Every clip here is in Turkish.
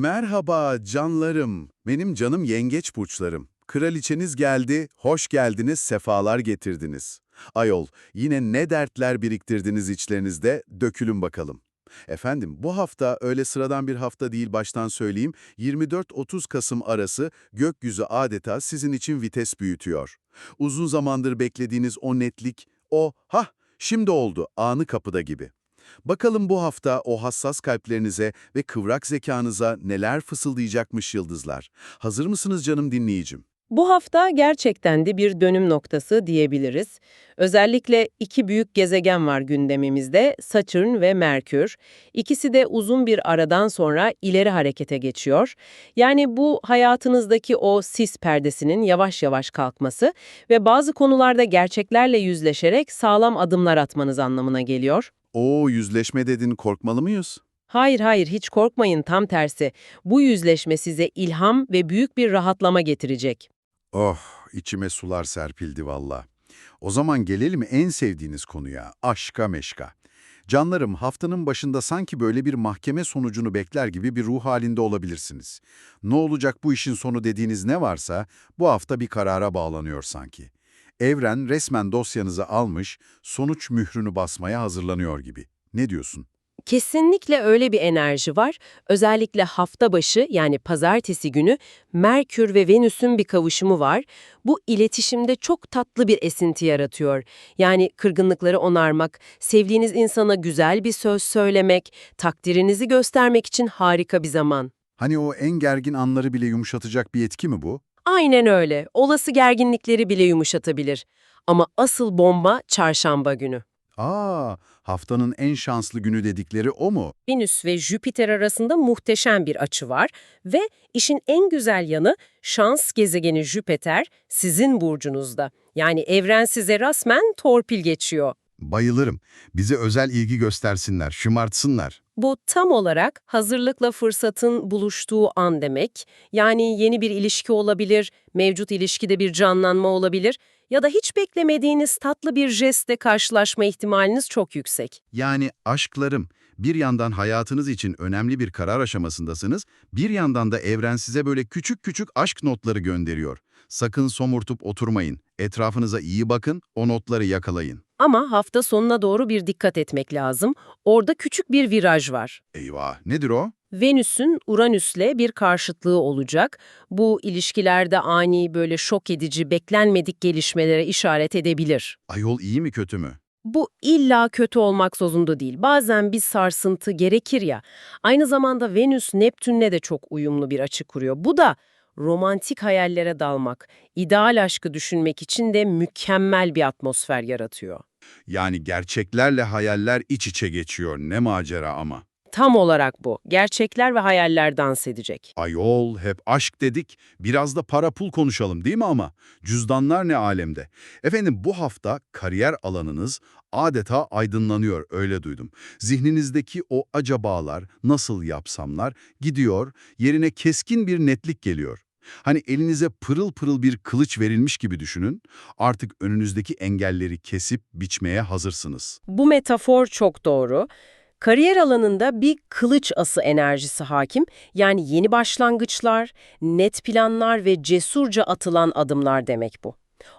Merhaba canlarım, benim canım yengeç burçlarım. Kraliçeniz geldi, hoş geldiniz, sefalar getirdiniz. Ayol, yine ne dertler biriktirdiniz içlerinizde, dökülün bakalım. Efendim, bu hafta öyle sıradan bir hafta değil baştan söyleyeyim, 24-30 Kasım arası gökyüzü adeta sizin için vites büyütüyor. Uzun zamandır beklediğiniz o netlik, o hah şimdi oldu anı kapıda gibi. Bakalım bu hafta o hassas kalplerinize ve kıvrak zekanıza neler fısıldayacakmış yıldızlar. Hazır mısınız canım dinleyicim? Bu hafta gerçekten de bir dönüm noktası diyebiliriz. Özellikle iki büyük gezegen var gündemimizde, Satürn ve Merkür. İkisi de uzun bir aradan sonra ileri harekete geçiyor. Yani bu hayatınızdaki o sis perdesinin yavaş yavaş kalkması ve bazı konularda gerçeklerle yüzleşerek sağlam adımlar atmanız anlamına geliyor. O yüzleşme dedin korkmalı mıyız? Hayır hayır hiç korkmayın tam tersi. Bu yüzleşme size ilham ve büyük bir rahatlama getirecek. Oh, içime sular serpildi valla. O zaman gelelim en sevdiğiniz konuya, aşka meşka. Canlarım haftanın başında sanki böyle bir mahkeme sonucunu bekler gibi bir ruh halinde olabilirsiniz. Ne olacak bu işin sonu dediğiniz ne varsa bu hafta bir karara bağlanıyor sanki. Evren resmen dosyanızı almış, sonuç mührünü basmaya hazırlanıyor gibi. Ne diyorsun? Kesinlikle öyle bir enerji var. Özellikle hafta başı yani pazartesi günü Merkür ve Venüs'ün bir kavuşumu var. Bu iletişimde çok tatlı bir esinti yaratıyor. Yani kırgınlıkları onarmak, sevdiğiniz insana güzel bir söz söylemek, takdirinizi göstermek için harika bir zaman. Hani o en gergin anları bile yumuşatacak bir etki mi bu? Aynen öyle. Olası gerginlikleri bile yumuşatabilir. Ama asıl bomba çarşamba günü. Aa, haftanın en şanslı günü dedikleri o mu? Venüs ve Jüpiter arasında muhteşem bir açı var ve işin en güzel yanı şans gezegeni Jüpiter sizin burcunuzda. Yani evren size resmen torpil geçiyor. Bayılırım. Bize özel ilgi göstersinler, şımartsınlar. Bu tam olarak hazırlıkla fırsatın buluştuğu an demek. Yani yeni bir ilişki olabilir, mevcut ilişkide bir canlanma olabilir ya da hiç beklemediğiniz tatlı bir jestle karşılaşma ihtimaliniz çok yüksek. Yani aşklarım, bir yandan hayatınız için önemli bir karar aşamasındasınız, bir yandan da evren size böyle küçük küçük aşk notları gönderiyor. Sakın somurtup oturmayın. Etrafınıza iyi bakın, o notları yakalayın. Ama hafta sonuna doğru bir dikkat etmek lazım. Orada küçük bir viraj var. Eyvah, nedir o? Venüs'ün Uranüs'le bir karşıtlığı olacak. Bu ilişkilerde ani böyle şok edici, beklenmedik gelişmelere işaret edebilir. Ayol iyi mi kötü mü? Bu illa kötü olmak zorunda değil. Bazen bir sarsıntı gerekir ya. Aynı zamanda Venüs Neptün'le de çok uyumlu bir açı kuruyor. Bu da romantik hayallere dalmak, ideal aşkı düşünmek için de mükemmel bir atmosfer yaratıyor. Yani gerçeklerle hayaller iç içe geçiyor, ne macera ama. Tam olarak bu. Gerçekler ve hayaller dans edecek. Ayol, hep aşk dedik, biraz da para pul konuşalım değil mi ama? Cüzdanlar ne alemde? Efendim bu hafta kariyer alanınız adeta aydınlanıyor, öyle duydum. Zihninizdeki o acabalar, nasıl yapsamlar gidiyor, yerine keskin bir netlik geliyor. Hani elinize pırıl pırıl bir kılıç verilmiş gibi düşünün, artık önünüzdeki engelleri kesip biçmeye hazırsınız. Bu metafor çok doğru. Kariyer alanında bir kılıç ası enerjisi hakim. Yani yeni başlangıçlar, net planlar ve cesurca atılan adımlar demek bu.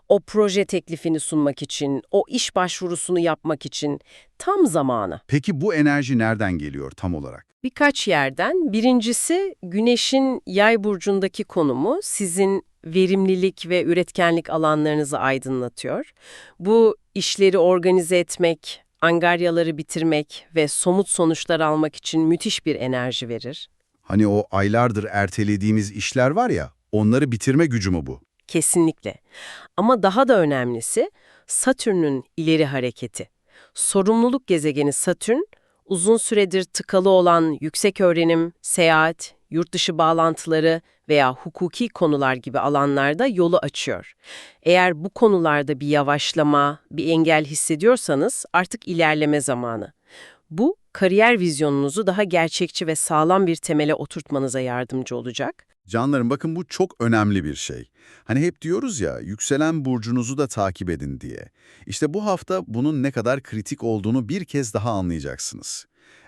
O proje teklifini sunmak için, o iş başvurusunu yapmak için tam zamanı. Peki bu enerji nereden geliyor tam olarak? Birkaç yerden. Birincisi Güneş'in yay burcundaki konumu sizin verimlilik ve üretkenlik alanlarınızı aydınlatıyor. Bu işleri organize etmek, angaryaları bitirmek ve somut sonuçlar almak için müthiş bir enerji verir. Hani o aylardır ertelediğimiz işler var ya, onları bitirme gücü mü bu? Kesinlikle. Ama daha da önemlisi Satürn'ün ileri hareketi. Sorumluluk gezegeni Satürn, uzun süredir tıkalı olan yüksek öğrenim, seyahat, yurt dışı bağlantıları veya hukuki konular gibi alanlarda yolu açıyor. Eğer bu konularda bir yavaşlama, bir engel hissediyorsanız artık ilerleme zamanı. Bu, kariyer vizyonunuzu daha gerçekçi ve sağlam bir temele oturtmanıza yardımcı olacak. Canlarım bakın bu çok önemli bir şey. Hani hep diyoruz ya yükselen burcunuzu da takip edin diye. İşte bu hafta bunun ne kadar kritik olduğunu bir kez daha anlayacaksınız.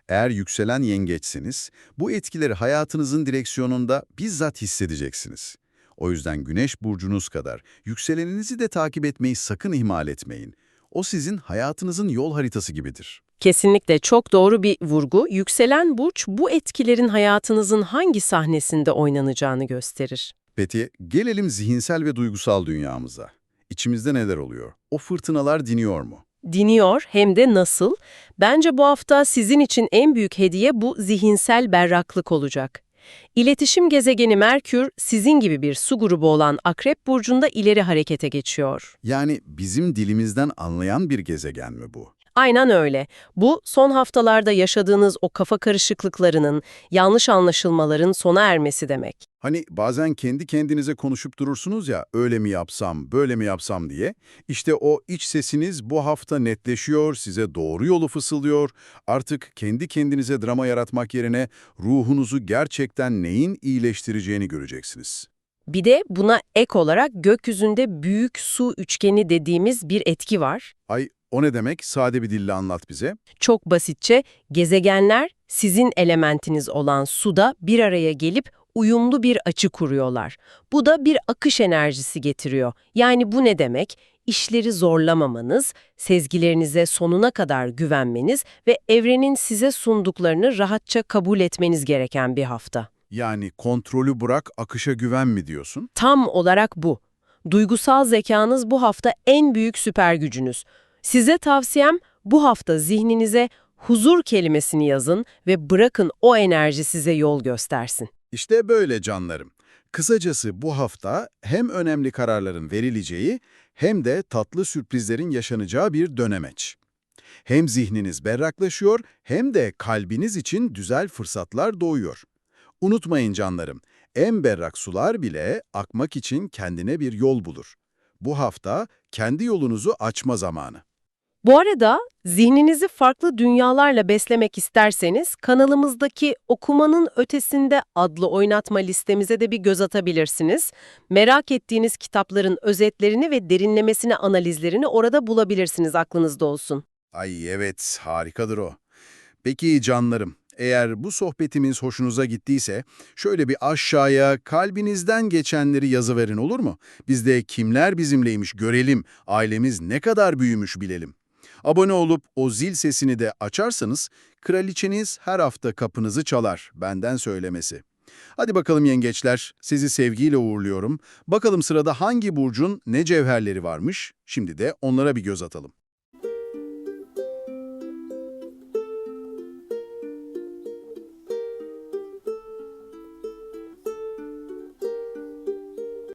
Eğer yükselen yengeçsiniz, bu etkileri hayatınızın direksiyonunda bizzat hissedeceksiniz. O yüzden güneş burcunuz kadar yükseleninizi de takip etmeyi sakın ihmal etmeyin. O sizin hayatınızın yol haritası gibidir. Kesinlikle çok doğru bir vurgu. Yükselen burç bu etkilerin hayatınızın hangi sahnesinde oynanacağını gösterir. Peki gelelim zihinsel ve duygusal dünyamıza. İçimizde neler oluyor? O fırtınalar diniyor mu? Diniyor hem de nasıl? Bence bu hafta sizin için en büyük hediye bu zihinsel berraklık olacak. İletişim gezegeni Merkür, sizin gibi bir su grubu olan Akrep Burcu'nda ileri harekete geçiyor. Yani bizim dilimizden anlayan bir gezegen mi bu? Aynen öyle. Bu, son haftalarda yaşadığınız o kafa karışıklıklarının, yanlış anlaşılmaların sona ermesi demek. Hani bazen kendi kendinize konuşup durursunuz ya, öyle mi yapsam, böyle mi yapsam diye. İşte o iç sesiniz bu hafta netleşiyor, size doğru yolu fısıldıyor. Artık kendi kendinize drama yaratmak yerine ruhunuzu gerçekten neyin iyileştireceğini göreceksiniz. Bir de buna ek olarak gökyüzünde büyük su üçgeni dediğimiz bir etki var. Ay, o ne demek? Sade bir dille anlat bize. Çok basitçe gezegenler sizin elementiniz olan suda bir araya gelip uyumlu bir açı kuruyorlar. Bu da bir akış enerjisi getiriyor. Yani bu ne demek? İşleri zorlamamanız, sezgilerinize sonuna kadar güvenmeniz ve evrenin size sunduklarını rahatça kabul etmeniz gereken bir hafta. Yani kontrolü bırak, akışa güven mi diyorsun? Tam olarak bu. Duygusal zekanız bu hafta en büyük süper gücünüz. Size tavsiyem bu hafta zihninize huzur kelimesini yazın ve bırakın o enerji size yol göstersin. İşte böyle canlarım. Kısacası bu hafta hem önemli kararların verileceği hem de tatlı sürprizlerin yaşanacağı bir dönemeç. Hem zihniniz berraklaşıyor hem de kalbiniz için güzel fırsatlar doğuyor. Unutmayın canlarım, en berrak sular bile akmak için kendine bir yol bulur. Bu hafta kendi yolunuzu açma zamanı. Bu arada zihninizi farklı dünyalarla beslemek isterseniz kanalımızdaki Okumanın Ötesinde adlı oynatma listemize de bir göz atabilirsiniz. Merak ettiğiniz kitapların özetlerini ve derinlemesine analizlerini orada bulabilirsiniz aklınızda olsun. Ay evet, harikadır o. Peki canlarım, eğer bu sohbetimiz hoşunuza gittiyse şöyle bir aşağıya kalbinizden geçenleri yazıverin olur mu? Biz de kimler bizimleymiş görelim, ailemiz ne kadar büyümüş bilelim. Abone olup o zil sesini de açarsanız kraliçeniz her hafta kapınızı çalar, benden söylemesi. Hadi bakalım yengeçler, sizi sevgiyle uğurluyorum. Bakalım sırada hangi burcun ne cevherleri varmış? Şimdi de onlara bir göz atalım.